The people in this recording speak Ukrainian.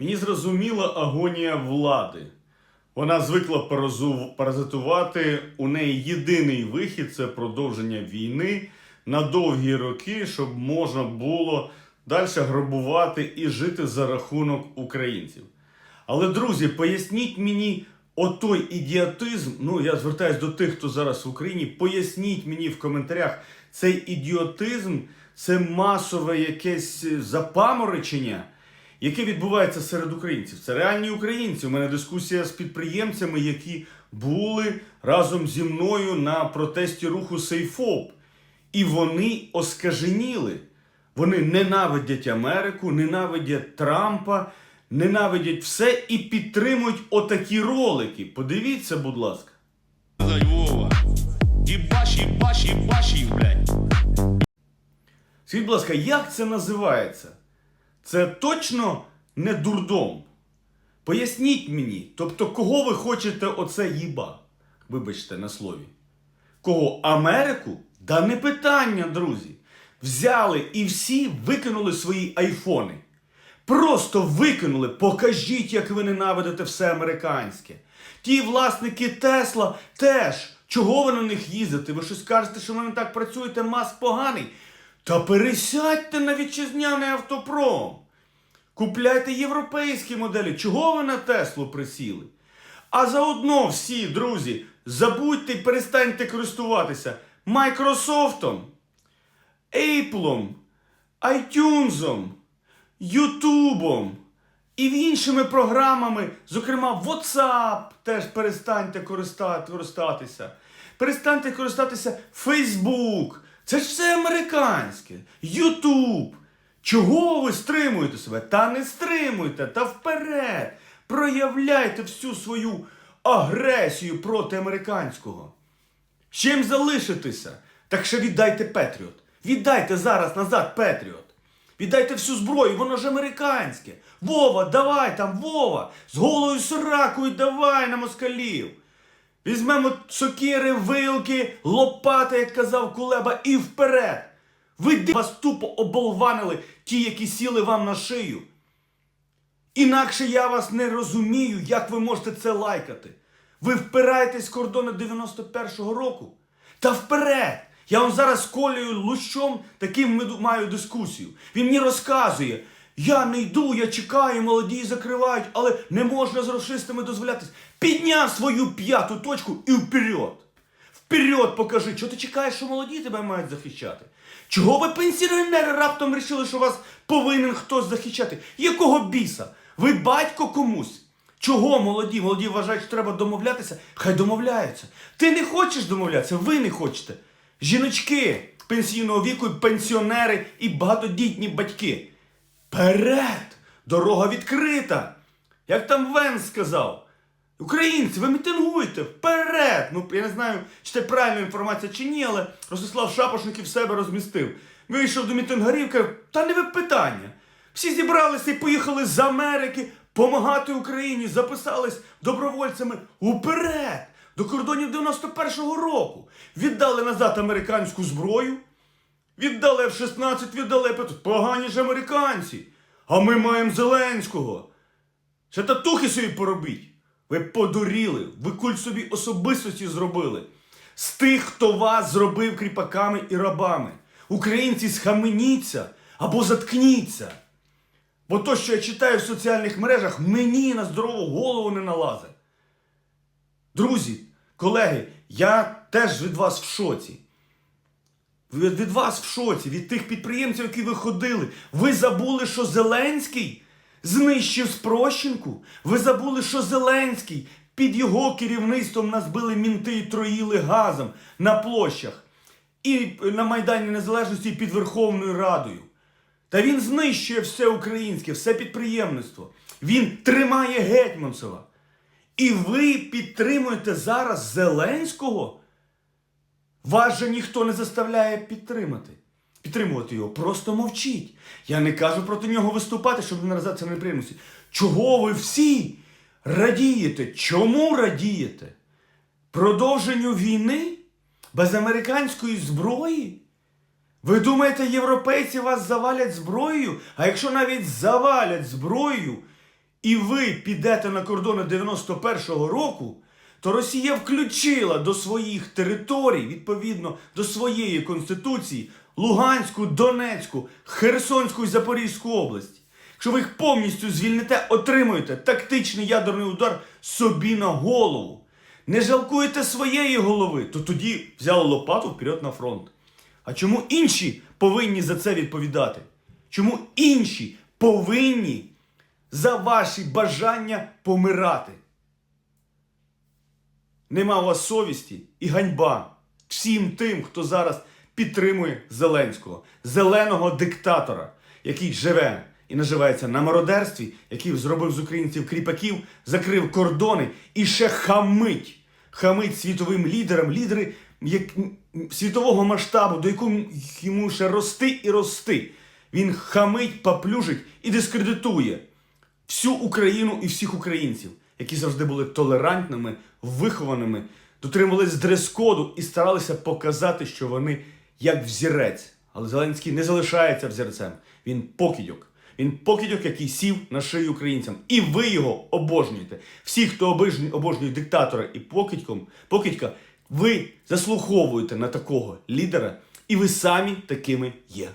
Мені зрозуміла агонія влади. Вона звикла паразитувати. У неї єдиний вихід це продовження війни на довгі роки, щоб можна було далі грабувати і жити за рахунок українців. Але, друзі, поясніть мені отой ідіотизм. Ну, я звертаюсь до тих, хто зараз в Україні. Поясніть мені в коментарях, цей ідіотизм це масове якесь запаморочення, яке відбувається серед українців. Це реальні українці. У мене дискусія з підприємцями, які були разом зі мною на протесті руху Сейфоп. І вони оскаженіли. Вони ненавидять Америку, ненавидять Трампа, ненавидять все і підтримують отакі ролики. Подивіться, будь ласка. Дай Вова. Ебашь, ебашь, ебашь блядь. Скажіть, будь ласка, як це називається? Це точно не дурдом. Поясніть мені, тобто, кого ви хочете оце їба? Вибачте на слові. Кого? Америку? Да не питання, друзі. Взяли і всі викинули свої айфони. Просто викинули, покажіть, як ви ненавидите все американське. Ті власники Тесла теж. Чого ви на них їздите? Ви щось кажете, що ви не так працюєте, маск поганий. Та пересядьте на вітчизняний автопром. Купляйте європейські моделі. Чого ви на Теслу присіли? А заодно всі, друзі, забудьте і перестаньте користуватися Майкрософтом, Apple, iTunes, Ютубом і іншими програмами, зокрема WhatsApp, теж перестаньте користатися. Перестаньте користатися Facebook. Це ж все американське. YouTube. Чого ви стримуєте себе? Та не стримуйте, та вперед. Проявляйте всю свою агресію проти американського. Чим залишитися? Так ще віддайте Петріот. Віддайте зараз назад Петріот. Віддайте всю зброю, воно ж американське. Вова, давай там, Вова, з голою сракою давай на москалів. Візьмемо сокири, вилки, лопати, як казав Кулеба, і вперед. Ви ди- вас тупо оболванили ті, які сіли вам на шию. Інакше я вас не розумію, як ви можете це лайкати. Ви впираєтесь в кордони 91-го року. Та вперед! Я вам зараз з Лущом таким маю дискусію. Він мені розказує. Я не йду, я чекаю, молоді закривають, але не можна з расистами дозволятись. Підняв свою п'яту точку і вперед. Вперед покажи, чого ти чекаєш, що молоді тебе мають захищати? Чого ви пенсіонери раптом вирішили, що вас повинен хтось захищати? Якого біса? Ви батько комусь? Чого молоді? Молоді вважають, що треба домовлятися? Хай домовляються. Ти не хочеш домовлятися, ви не хочете. Жіночки пенсійного віку, пенсіонери і багатодітні батьки. Перед! Дорога відкрита! Як там Венс сказав. Українці, ви мітингуйте вперед! Ну, я не знаю, чи це правильна інформація чи ні, але Ростислав Шапошників себе розмістив. Вийшов до мітингарів, каже, та не ви питання. Всі зібралися і поїхали з Америки помагати Україні, записались добровольцями уперед! До кордонів 91-го року. Віддали назад американську зброю. Віддали F-16, віддали П- Погані ж американці. А ми маємо Зеленського. Ще татухи собі поробіть. Ви подуріли, ви культ собі особистості зробили. З тих, хто вас зробив кріпаками і рабами. Українці схаменіться або заткніться. Бо то, що я читаю в соціальних мережах, мені на здорову голову не налазить. Друзі, колеги, я теж від вас в шоці. Від, вас в шоці, від тих підприємців, які ви ходили. Ви забули, що Зеленський знищив спрощенку? Ви забули, що Зеленський під його керівництвом нас били мінти і троїли газом на площах і на Майдані Незалежності і під Верховною Радою. Та він знищує все українське, все підприємництво. Він тримає Гетьманцева. І ви підтримуєте зараз Зеленського? Вас же ніхто не заставляє підтримати. Підтримувати його. Просто мовчіть. Я не кажу проти нього виступати, щоб не наразитися на неприємності. Чого ви всі радієте? Чому радієте? Продовженню війни? Без американської зброї? Ви думаєте, європейці вас завалять зброєю? А якщо навіть завалять зброєю і ви підете на кордони 91-го року, то Росія включила до своїх територій, відповідно до своєї конституції, Луганську, Донецьку, Херсонську і Запорізьку область. Якщо ви їх повністю звільните, отримуєте тактичний ядерний удар собі на голову. Не жалкуєте своєї голови, то тоді взяли лопату вперед на фронт. А чому інші повинні за це відповідати? Чому інші повинні за ваші бажання помирати? Нема у вас совісті і ганьба всім тим, хто зараз підтримує Зеленського, зеленого диктатора, який живе і наживається на мародерстві, який зробив з українців кріпаків, закрив кордони і ще хамить. Хамить світовим лідерам, лідери як, світового масштабу, до якого йому ще рости і рости. Він хамить, поплюжить і дискредитує всю Україну і всіх українців, які завжди були толерантними, вихованими, дотримувались дрес-коду і старалися показати, що вони як взірець. Але Зеленський не залишається взірцем. Він покидьок. Він покидьок, який сів на шию українцям. І ви його обожнюєте. Всі, хто обожнює, диктатора і покидьком, покидька, ви заслуховуєте на такого лідера, і ви самі такими є.